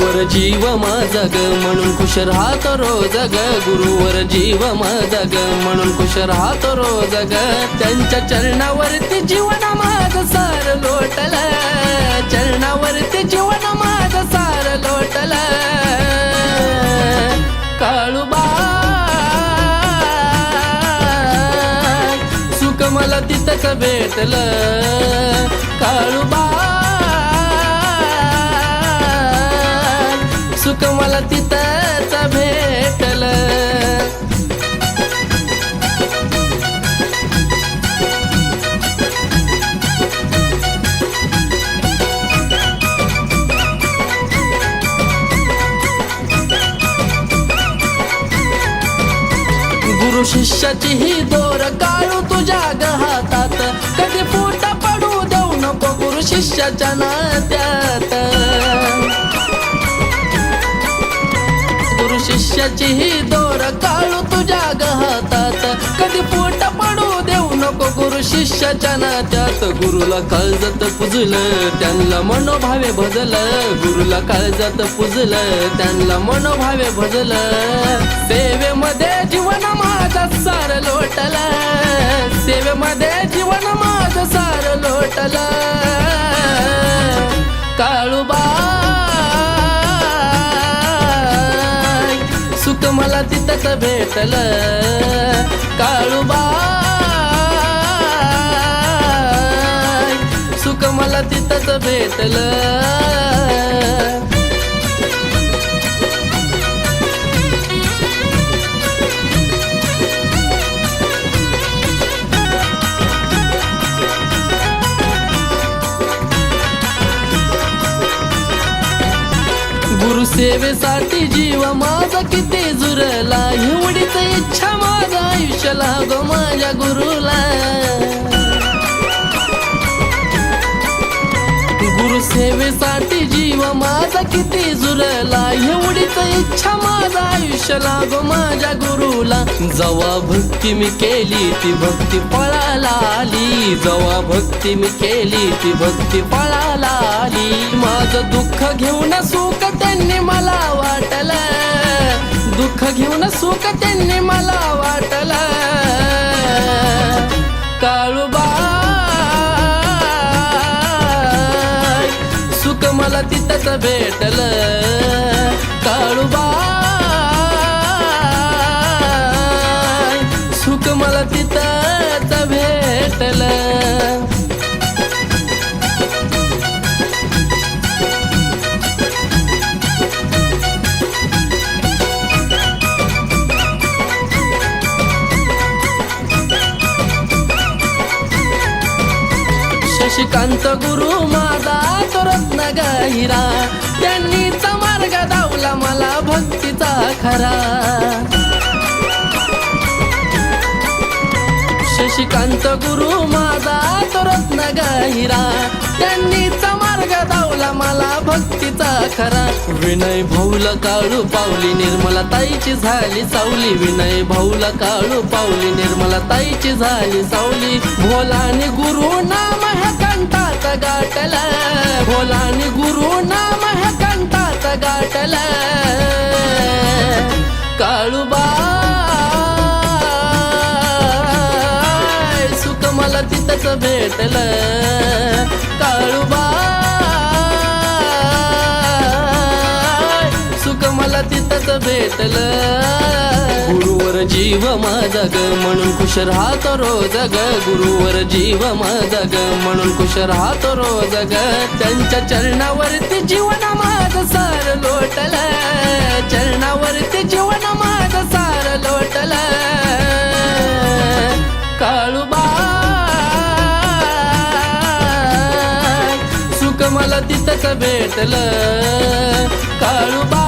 गुरुवर जीव माझा ग म्हणून खुश राहतो रोज ग. गुरुवर जीव माझा ग म्हणून खुश राहतो रोज ग. त्यांच्या चरणावरती जीवन माझ सार लोटल. चरणावरती जीवन माझ सार लोटल. काळूबा सुख मला तिथंच भेटलं? काळूबा सुख मला तिथंच भेटल. गुरु शिष्याची ही दोर काळू तुझ्या हातात कधी फुट पडू देऊ नको गुरु शिष्याच्या नात्यात. गुरु ही दोर काळू तुझ्या ग हातात कधी पोट पडू देऊ नको गुरु शिष्याच्या नात्यात. गुरुला काळजात पुजलं त्यांना मनोभावे भजलं. गुरुला काळजात पुजलं त्यांना मनोभावे भजलं. सेवेमध्ये जीवन माझं सार लोटलं. सेवेमध्ये जीवन माझं सार मला भेटल. भेटलं काळूबा सुख मला तिथंच भेटलं. गुरुसेवेसाठी जीव मा किती जुरला एवढीच इच्छा माझा आयुष्य लागो माझ्या गुरुला. गुरुसेवेसाठी जीव माझा किती जुरला एवढीच इच्छा माझा आयुष्य लागो माझ्या गुरुला. जवा भक्ती मी केली ती भक्ती पळाला आली. जवा भक्ती मी केली ती भक्ती पळाला आली. माझं दुःख घेऊन सुख त्यांनी मला घेऊन सुख त्यांनी मला वाटलं. काळूबा सुख मला तिथंच भेटलं. काळूबा शशिकांत गुरु माझा तो रत्न गाहिरा त्यांनीच मार्ग दावला मला भक्तीचा खरा. शशिकांत गुरु माझा तो रत्न गाहिरा त्यांनी मला भक्तीचा खरा. विनय भाऊला काळू पावली निर्मला ताईची झाली सावली. विनय भाऊला काळू पावली निर्मला ताईची झाली सावली. भोलानी गुरु नाम ह्या गाठला. भोलानी गुरु नाम ह्या कंठात गाठला. काळूबा सुख मला तिथंच भेटलं. काळूबा भेटलं. गुरुवर जीव माझा ग म्हणून खुश राहतो रोज ग. गुरुवर जीव माझा ग म्हणून खुश राहतो रोज ग. त्यांच्या चरणावरती जीवन माझ सार लोटल. चरणावरती जीवन माझ सार लोटल. काळूबा सुख मला तिथंच भेटलं? काळूबा